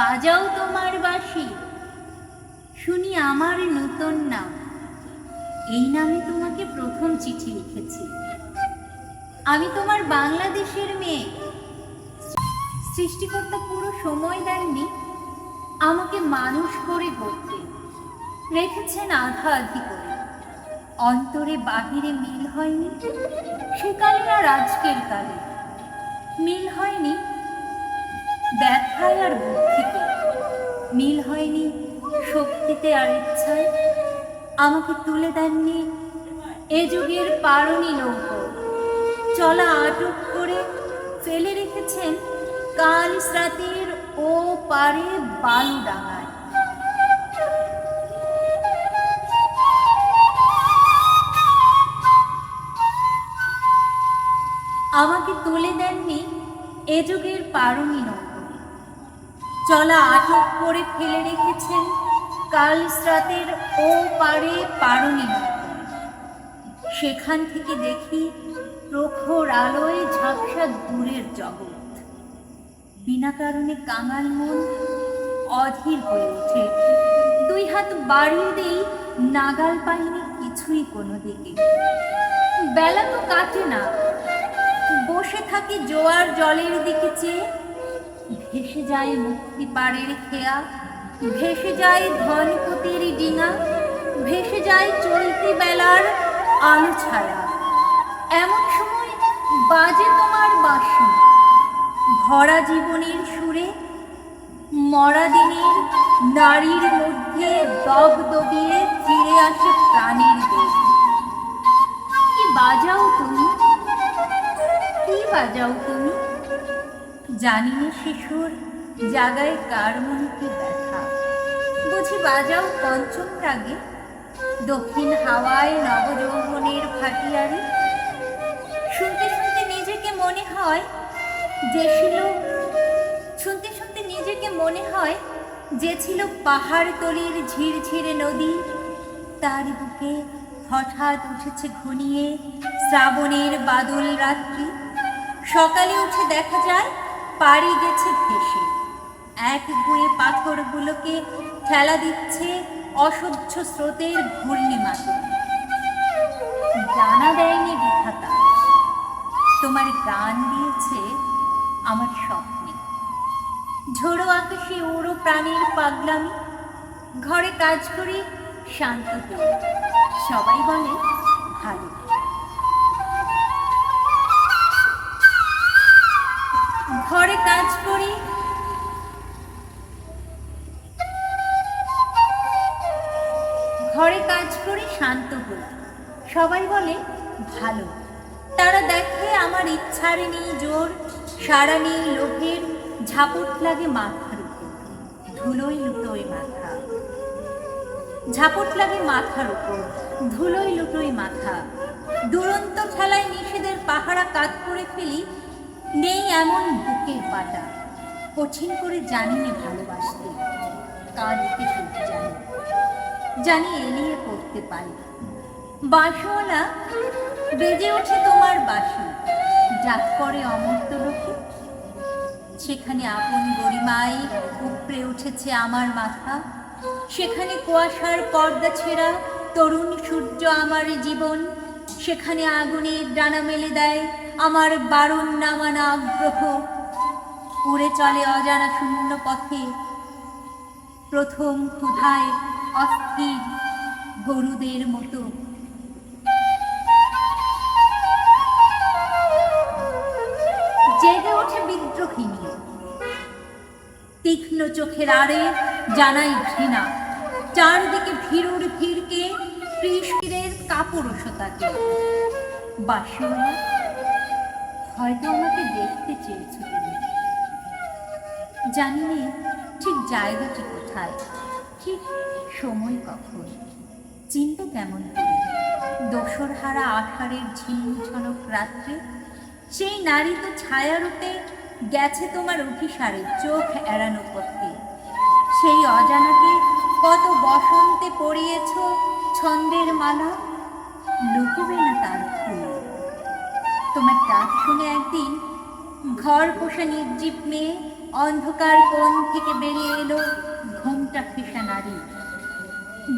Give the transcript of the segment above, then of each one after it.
বাজাও তোমার বাসি শুনি আমার নূতন নাম। এই নামে তোমাকে প্রথম চিঠি লিখেছি। আমি তোমার বাংলাদেশের মেয়ে। সৃষ্টিকর্তা পুরো সময় দেননি। আমাকে মানুষ করে গড়তে। রেখেছেন আধা আধি করে। অন্তরে বাহিরে মিল হয়নি। সেকালে আর আজকের কালে। মিল হয়নি ব্যথায় আর বুদ্ধিতে। মিল হয়নি শক্তিতে আর ইচ্ছায়। আমাকে তুলে দেননি এ যুগের পারণী নৌক। চলা আটক করে ফেলে রেখেছেন কাল স্রাতের ও পারে বালু ডাঙায় আমাকে তুলে দেননি এ যুগের পারণী নৌকো। চলা আটক করে ফেলে রেখেছেন কাল স্রাতের ও পারে পারণী। সেখান থেকে দেখি প্রখর আলোয় ঝাপসা দূরের জগৎ। বিনা কারণে কাঙাল মন অধীর হয়ে ওঠে। দুই হাত বাড়িয়ে দেই নাগাল পাইনি কিছুই কোনো দিকে। বেলা তো কাটে না। বসে থাকি জোয়ার জলের দিকে চেয়ে ভেসে যায় মুক্তি পাড়ের খেয়া ভেসে যায় ধনপতির ডিঙা ভেসে যায় চলতি বেলার আলো ছায়া। এমন সময় বাজে তোমার বাঁশি ভরা জীবনের সুরে, মরা দিনের নারীর মধ্যে দগ দবিয়ে ফিরে আসে প্রাণের কি বাজাও তুমি? কি বাজাও তুমি? জানি না শিশুর জাগায় কার মনে কি ব্যথা। বুঝি বাজাও পঞ্চম রাগে, দক্ষিণ হাওয়ায় নবযৌবনের ভাটিয়ারি। শুনতে শুনতে নিজেকে মনে হয় যে ছিল, শুনতে শুনতে নিজেকে মনে হয় যে ছিল পাহাড় তলির ঝিরঝিরে নদী। তার বুকে হঠাৎ উঠেছে ঘনিয়ে শ্রাবণের বাদল রাত্রি। সকালে উঠে দেখা যায় পাড়ি গেছে ভেসে। এক গুয়ে পাথরগুলোকে ঠেলা দিচ্ছে অসহ্য স্রোতের ঘূর্ণিমাতে। জানা দেয়নি বিধাতা, তোমার গান দিয়েছে আমার স্বপ্নে। ঝোড়ো আকাশে ওড়ো প্রাণীর পাগলামি, ঘরে কাজ করি শান্ত সবাই বলে, ভালো। ঘরে কাজ করি। ঘরে কাজ করি, শান্ত হই। সবাই বলে, ভালো। তারা দেখে আমার ইচ্ছার নেই জোর সারা নেই লোভের, ঝাপট লাগে মাথার উপর। ধুলোই লুটোই মাথা। ঝাপট লাগে মাথার উপর। ধুলোই লুটোই মাথা। দুরন্ত খেলায় নিষেধের পাহারা কাত করে ফেলি নেই এমন বুকের পাটা কঠিন করে জানি নে ভালোবাসতে কাঁদতে শুধু জানি। জানি এলিয়ে পড়তে পারি। বাঁশওয়ালা বেজে ওঠে তোমার বাঁশি জাত করে অমর্ত লোকে। সেখানে আপন গরিমায় উপড়ে উঠেছে আমার মাথা। সেখানে কুয়াশার পর্দা ছেঁড়া তরুণ সূর্য আমার জীবন। সেখানে আগুনের ডানা মেলে দেয় আমার বারুণ নামানা আগ্রহ উড়ে চলে অজানা শূন্য পথে। প্রথম ক্ষুধায় অস্থির গরুদের মতো। জেগে ওঠে বিদ্রোহী নিয়ে। তীক্ষ্ণ চোখের আড়ে জানাই ঘৃণা। চারদিকে ভিড়ুর ভিড়কে কৃষ্ণের কাপুরুষতাকে। বাসনা হয়তো আমাকে দেখতে চেয়েছ তুমি। জানি নে, ঠিক জায়গাটি কোথায়, ঠিক সময় কখন, চিনতে কেমন করে? দোসর হারা আষাঢ়ের ঝিমঝনক রাত্রে, সেই নারী তো ছায়া ছায়ারূপে গেছে তোমার অভিসারে চোখ এড়ানো করতে। সেই অজানাকে কত বসন্তে পড়িয়েছ ছন্দের মালা, লুকবে না তার তোমার ডাক শুনে একদিন ঘর পোষা নির্জীব মেয়ে অন্ধকার কোণ থেকে বেরিয়ে এলো ঘোমটা ফেসা নারী।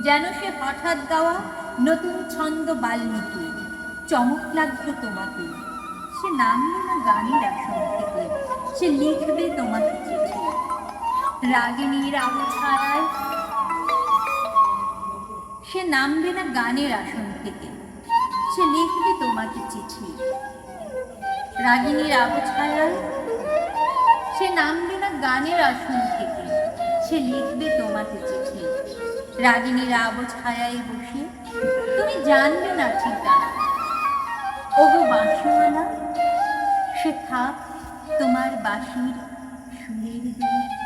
যেন সে হঠাৎ গাওয়া নতুন ছন্দ বাল্মীকি চমক লাগতো তোমাকে। সে নামবে না গানের আসন থেকে, সে লিখবে তোমাকে চিঠি। রাগিনীর আবছায়ায় সে নামবে না গানের আসন থেকে। সে লিখবে তোমাকে চিঠি। রাগিনীর আবু আবছায়ায় সে নামবে না গানের আসন থেকে, সে লিখবে তোমাকে চিঠি। রাগিনীর আবছায়ায় বসে, তুমি জানবে না ঠিকানা। ওগো বাঁশিওয়ালা সে থাক তোমার বাঁশির সুরের দূরত্বে